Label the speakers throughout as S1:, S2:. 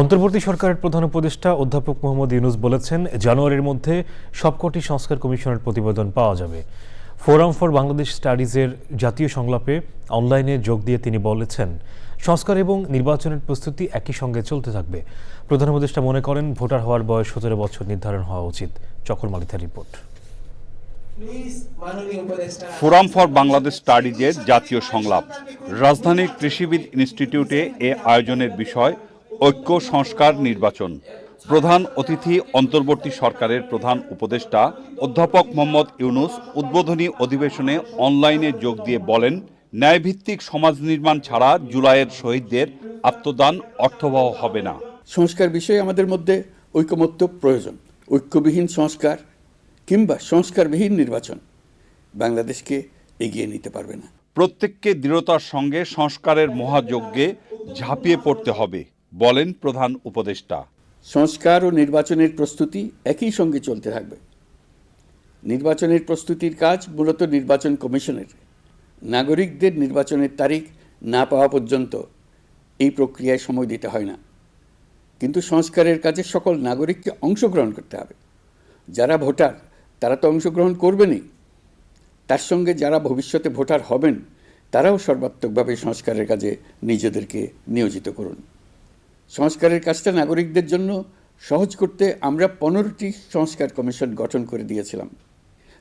S1: অন্তর্বর্তী সরকারের প্রধান উপদেষ্টা অধ্যাপক মোহাম্মদ ইউনুস বলেছেন, জানুয়ারির মধ্যে সবকটি সংস্কার কমিশনের প্রতিবেদন পাওয়া যাবে। ফোরাম ফর বাংলাদেশ স্টাডিজের জাতীয় সংলাপে অনলাইনে যোগ দিয়ে তিনি বলেছেন, সংস্কার এবং নির্বাচনের প্রস্তুতি একই সঙ্গে চলতে থাকবে। প্রধান উপদেষ্টা মনে করেন, ভোটার হওয়ার বয়স সতেরো বছর নির্ধারণ হওয়া উচিত। চকর মালিথার রিপোর্ট।
S2: ফোরাম ফর বাংলাদেশ স্টাডিজের জাতীয় সংলাপ। রাজধানীর কৃষিবিদ ইনস্টিটিউটে এ আয়োজনের বিষয় ঐক্য সংস্কার নির্বাচন। প্রধান অতিথি অন্তর্বর্তী সরকারের প্রধান উপদেষ্টা অধ্যাপক মোহাম্মদ ইউনুস উদ্বোধনী অধিবেশনে অনলাইনে যোগ দিয়ে বলেন ন্যায়ভিত্তিক সমাজ নির্মাণ ছাড়া জুলাইয়ের শহীদদের আত্মদান অর্থবহ হবে না।
S3: সংস্কার বিষয়ে আমাদের মধ্যে ঐকমত্য প্রয়োজন। ঐক্যবিহীন সংস্কার কিংবা সংস্কারবিহীন নির্বাচন বাংলাদেশকে এগিয়ে নিতে পারবে না।
S2: প্রত্যেককে দৃঢ়তার সঙ্গে সংস্কারের মহাযজ্ঞে ঝাঁপিয়ে পড়তে হবে। বলেন প্রধান উপদেষ্টা।
S3: সংস্কার ও নির্বাচনের প্রস্তুতি একই সঙ্গে চলতে থাকবে। নির্বাচনের প্রস্তুতির কাজ মূলত নির্বাচন কমিশনের। নাগরিকদের নির্বাচনের তারিখ না পাওয়া পর্যন্ত এই প্রক্রিয়ায় সময় দিতে হয় না। কিন্তু সংস্কারের কাজে সকল নাগরিককে অংশগ্রহণ করতে হবে। যারা ভোটার, তারা তো অংশগ্রহণ করবেনই। তার সঙ্গে যারা ভবিষ্যতে ভোটার হবেন, তারাও সর্বাত্মকভাবে সংস্কারের কাজে নিজেদেরকে নিয়োজিত করুন। সংস্কারের কাজটা নাগরিকদের জন্য সহজ করতে আমরা পনেরোটি সংস্কার কমিশন গঠন করে দিয়েছিলাম।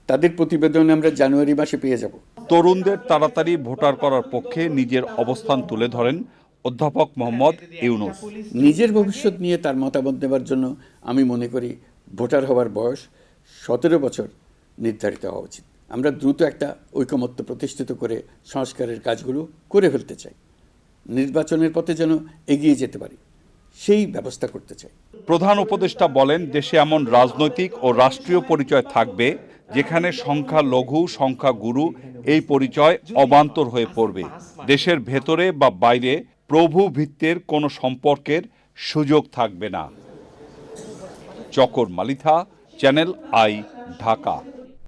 S3: তাদের প্রতিবেদন আমরা জানুয়ারি মাসে পেয়ে যাব।
S2: তরুণদের তাড়াতাড়ি ভোটার করার পক্ষে নিজের অবস্থান তুলে ধরেন অধ্যাপক মোহাম্মদ ইউনুস।
S3: নিজের ভবিষ্যৎ নিয়ে তার মতামত দেওয়ার জন্য আমি মনে করি ভোটার হওয়ার বয়স সতেরো বছর নির্ধারিত হওয়া উচিত। আমরা দ্রুত একটা ঐকমত্য প্রতিষ্ঠিত করে সংস্কারের কাজগুলো করে ফেলতে চাই। নির্বাচনের পথে যেন এগিয়ে যেতে পারি। সেই ব্যবস্থা করতে চাই।
S2: প্রধান উপদেষ্টা বলেন, দেশে এমন রাজনৈতিক ও রাষ্ট্রীয় পরিচয় থাকবে যেখানে সংখ্যা লঘু, সংখ্যা গুরু এই পরিচয় অবান্তর হয়ে পড়বে। দেশের ভেতরে বা বাইরে প্রভু ভিত্তের কোনো সম্পর্কের সুযোগ থাকবে না। Chakar Malitha, channel I, Dhaka.